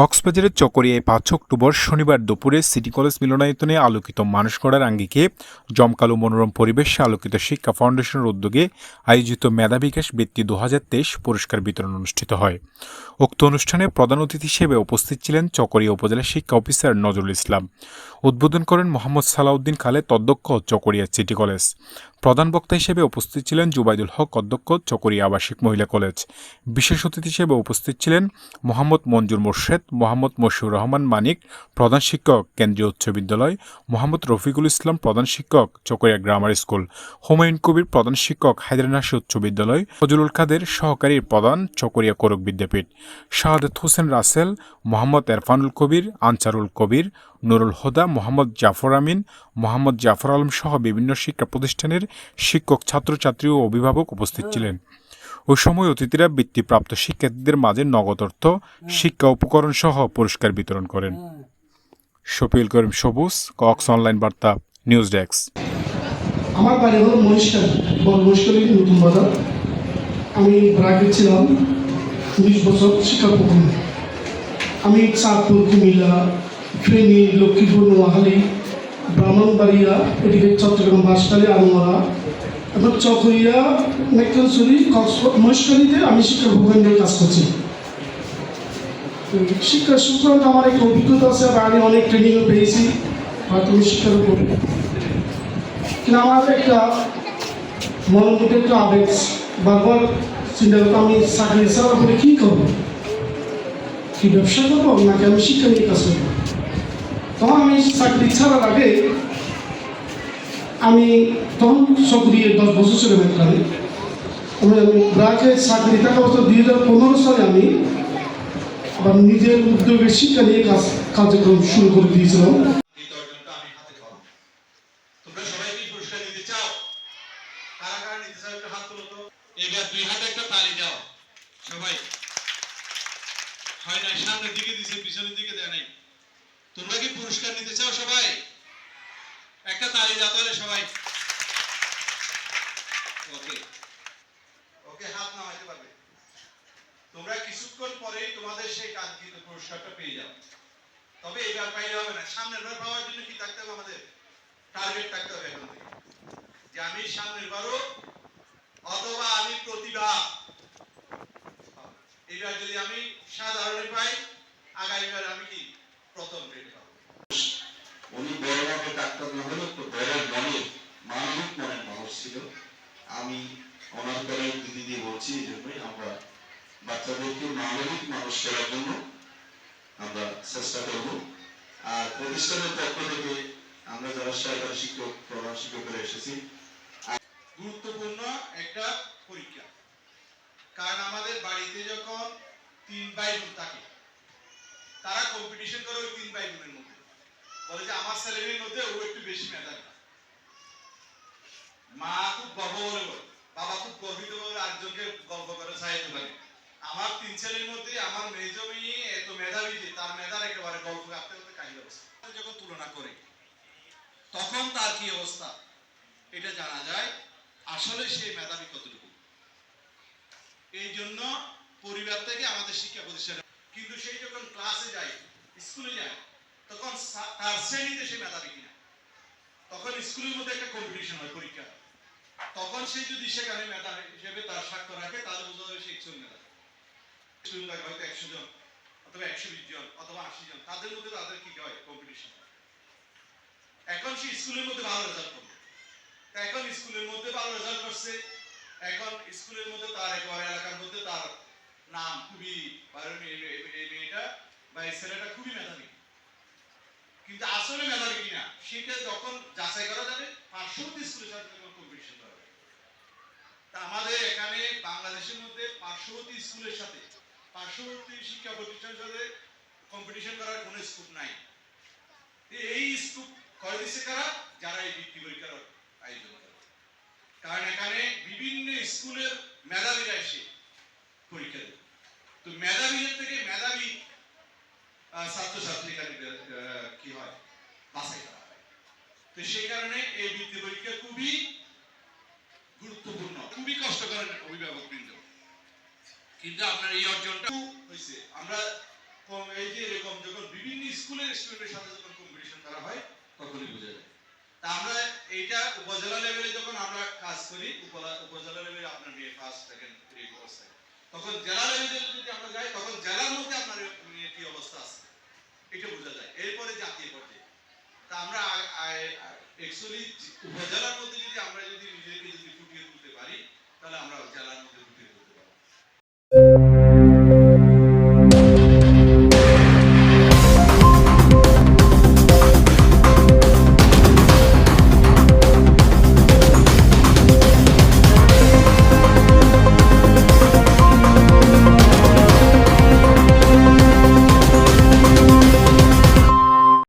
কক্সবাজারের চকরিয়ায় পাঁচ অক্টোবর শনিবার দুপুরে সিটি কলেজ মিলনায়তনে আলোকিত মানুষ গড়ার আঙ্গিকে জমকালো মনোরম পরিবেশে আলোকিত শিক্ষা ফাউন্ডেশনের উদ্যোগে আয়োজিত মেধা বিকাশ বৃত্তি দু হাজার তেইশ পুরস্কার বিতরণ অনুষ্ঠিত হয়। উক্ত অনুষ্ঠানে প্রধান অতিথি হিসেবে উপস্থিত ছিলেন চকরিয়া উপজেলা শিক্ষা অফিসার নজরুল ইসলাম। উদ্বোধন করেন মোহাম্মদ সালাউদ্দিন খালেদ, অধ্যক্ষ চকরিয়া সিটি কলেজ। প্রধান বক্তা হিসেবে উপস্থিত ছিলেন জুবাইদুল হক, অধ্যক্ষ চকরিয়া আবাসিক মহিলা কলেজ। বিশেষ অতিথি হিসেবে উপস্থিত ছিলেন মোহাম্মদ মঞ্জুর মোর্শেদ মোহাম্মদ মশিউর রহমান মানিক, প্রধান শিক্ষক, কেন্দ্রীয় উচ্চ বিদ্যালয়, মোহাম্মদ রফিকুল ইসলাম, প্রধান শিক্ষক, চকরিয়া গ্রামার স্কুল, হুমায়ুন কবির, প্রধান শিক্ষক হায়দ্রানাসি উচ্চ বিদ্যালয়, ফজলুল কাদের, সহকারী প্রধান, চকরিয়া কোরক বিদ্যাপীঠ, শাহাদত হোসেন রাসেল, মোহাম্মদ এরফানুল কবির, আনসারুল কবির, নুরুল হুদা, মোহাম্মদ জাফর আমিন, মোহাম্মদ জাফর আলম সহ বিভিন্ন শিক্ষা প্রতিষ্ঠানের শিক্ষক, ছাত্রছাত্রী ও অভিভাবক উপস্থিত ছিলেন। ওই সময় অতিথিরা বৃত্তিপ্রাপ্ত শিক্ষার্থীদের মাঝে নগদ অর্থ শিক্ষা উপকরণ সহ পুরস্কার বিতরণ করেন। শফিউল করিম সবুজ কক্স অনলাইন বার্তা নিউজ ডেস্ক। আমার বাড়ি হলো মহিষকাল বড় মহিষকালী নতুন বাজার। আমি ব্রাকে ছিলাম উনিশ বছর শিক্ষা প্রথম আমি চাঁদপুর কুমিল্লা ফেনী লক্ষ্মীপুর নোয়াখালী ব্রাহ্মণবাড়িয়া এদিকে চট্টগ্রাম বাঁশখালী আনোয়ারা এবং চকরিয়া মেকলছড়ি মহিষকালীতে আমি শিক্ষা ভূখণ্ডে কাজ করছি। শিক্ষা সংক্রান্ত আমার একটা অভিজ্ঞতা আছে বা আমি অনেক ট্রেনিংও পেয়েছি প্রাথমিক শিক্ষার উপরে কিন্তু আমার একটা মনের মধ্যে একটা আবেগ বারবার চিন্তা করতো আমি চাকরি ছাড়ার পরে কী করব? কি ব্যবসা করব? নাকি আমি শিক্ষা নিয়ে কাজ করব? তখন আমি চাকরি ছাড়ার আগে আমি তখন সক্রিয় দশ বছর ছিল মেট্রানে আমি আমি ব্রাকে চাকরি থাকা বছর দুই হাজার পনেরো সালে আমি আবার নিজের উদ্যোগে শিক্ষা নিয়ে কাজ, কার্যক্রম শুরু করে দিয়েছিলাম। সবাই হয় না সামনের দিকে দিছে, পিছনের দিকে দেয় নাই। তোমরা কি পুরস্কার নিতে চাও সবাই? একটা তালি দাও তাহলে সবাই। ওকে। ওকে, হাত নামাইতে পারবে। তোমরা কিছুক্ষণ পরেই তোমাদের সেই কাঙ্ক্ষিত পুরস্কারটা পেয়ে যাও। তবে এবার পাইলে হবে না। সামনের বার পাওয়ার জন্য কি থাকতে হবে আমাদের? টার্গেট থাকতে হবে এখন থেকে। যে আমি সামনের বারও অথবা আমি প্রতিভা। এবার যদি আমি সাধারণে পাই, আগামীবার আমি কি প্রথম গ্রেডে পাবো? হলেও তো মানবিক মানুষ ছিল। আমি দিদি দিয়ে বলছি এই জন্যই আমরা বাচ্চাদেরকে মানবিক মানুষ জন্য আমরা চেষ্টা করব। আর প্রতিষ্ঠানের থেকে আমরা যারা সরকারি শিক্ষক, প্রধান শিক্ষকরা এসেছি গুরুত্বপূর্ণ একটা পরীক্ষা। কারণ আমাদের বাড়িতে যখন তিন বোন থাকে, তারা কম্পিটিশন করে ওই তিন ভাই বোনের মধ্যে। বলে যে আমার ছেলেমেয়ের মধ্যে ও একটু বেশি মেধাবী। মা খুব গর্ব বাবা খুব গর্বিত বলে আরেকজনকে গল্প করে চাইতে পারে। আমার তিন ছেলের মধ্যে আমার মেজ মেয়ে এত মেধাবী যে তার মেধার একেবারে গল্প কাঁপতে করতে কাহিল অবস্থা। যখন তুলনা করে, তখন তার কি অবস্থা? এটা জানা যায়, আসলে সেই মেধাবী কতটুকু? এই জন্য পরিবার থেকে আমাদের শিক্ষা প্রতিষ্ঠানে কিন্তু সেই যখন ক্লাসে যায় স্কুলে যায় তখন তার শ্রেণীতে সে মেধাবী কিনা তখন স্কুলের মধ্যে একটা কম্পিটিশন হয় পরীক্ষা তখন সে যদি সেখানে মেধা হিসেবে তার স্বাক্ষর রাখে তাহলে বোঝা যাবে সে একজন মেধা স্টুডেন্ট হয়তো একশো জন অথবা একশো বিশ জন অথবা আশি জন তাদের মধ্যে তাদের কি হয় কম্পিটিশন এখন সে স্কুলের মধ্যে ভালো রেজাল্ট করবে এখন স্কুলের মধ্যে ভালো রেজাল্ট করছে এখন স্কুলের মধ্যে তার একেবারে এলাকার মধ্যে তার নাম খুবই এই মেয়ে- এই- এই মেয়েটা বা এই ছেলেটা খুবই মেধাবী আসলে মেধাবী কিনা, সেটা যখন যাচাই করা যাবে পার্শ্ববর্তী স্কুলের সাথে কম্পিটিশন করা তা আমাদের এখানে বাংলাদেশের মধ্যে পার্শ্ববর্তী স্কুলের সাথে পার্শ্ববর্তী শিক্ষা প্রতিষ্ঠানের সাথে কম্পিটিশন করার কোনো স্কোপ নাই। এই স্কোপ করে দিচ্ছে কারা? যারা এই বৃত্তি পরীক্ষার আয়োজন করে। কারণ এখানে বিভিন্ন স্কুলের মেধাবীরা এসে পরীক্ষা দেবে। তো মেধাবীদের থেকে মেধাবী আহ, ছাত্রছাত্রী এখানে আহ, কি হয় বাছাই করা হয় তো সেই কারণে এই বৃত্তি পরীক্ষা খুবই গুরুত্বপূর্ণ। খুবই কষ্টকর অভিভাবক বৃন্দ। কিন্তু আপনার এই অর্জনটা হয়েছে। আমরা এই যে স্টুডেন্টের সাথে যখন কম্পিটিশন করা হয়, তখনই বোঝা যায়। তা আমরা এইটা উপজেলা লেভেলে যখন আমরা কাজ করি উপজেলা লেভেলে আপনার নিয়ে ফার্স্ট সেকেন্ড থ্রি ফোর্থ তখন জেলা লেভেলে যদি আমরা যাই, তখন জেলার মধ্যে আপনার নিয়ে কি অবস্থা আছে এটা বোঝা যায় এরপরে জাতীয় পর্যায়ে তা আমরা অ্যাকচুয়ালি উপজেলার মধ্যে যদি আমরা যদি নিজেকে যদি ফুটিয়ে তুলতে পারি, তাহলে আমরা জেলার মধ্যে ফুটিয়ে তুলতে পারব।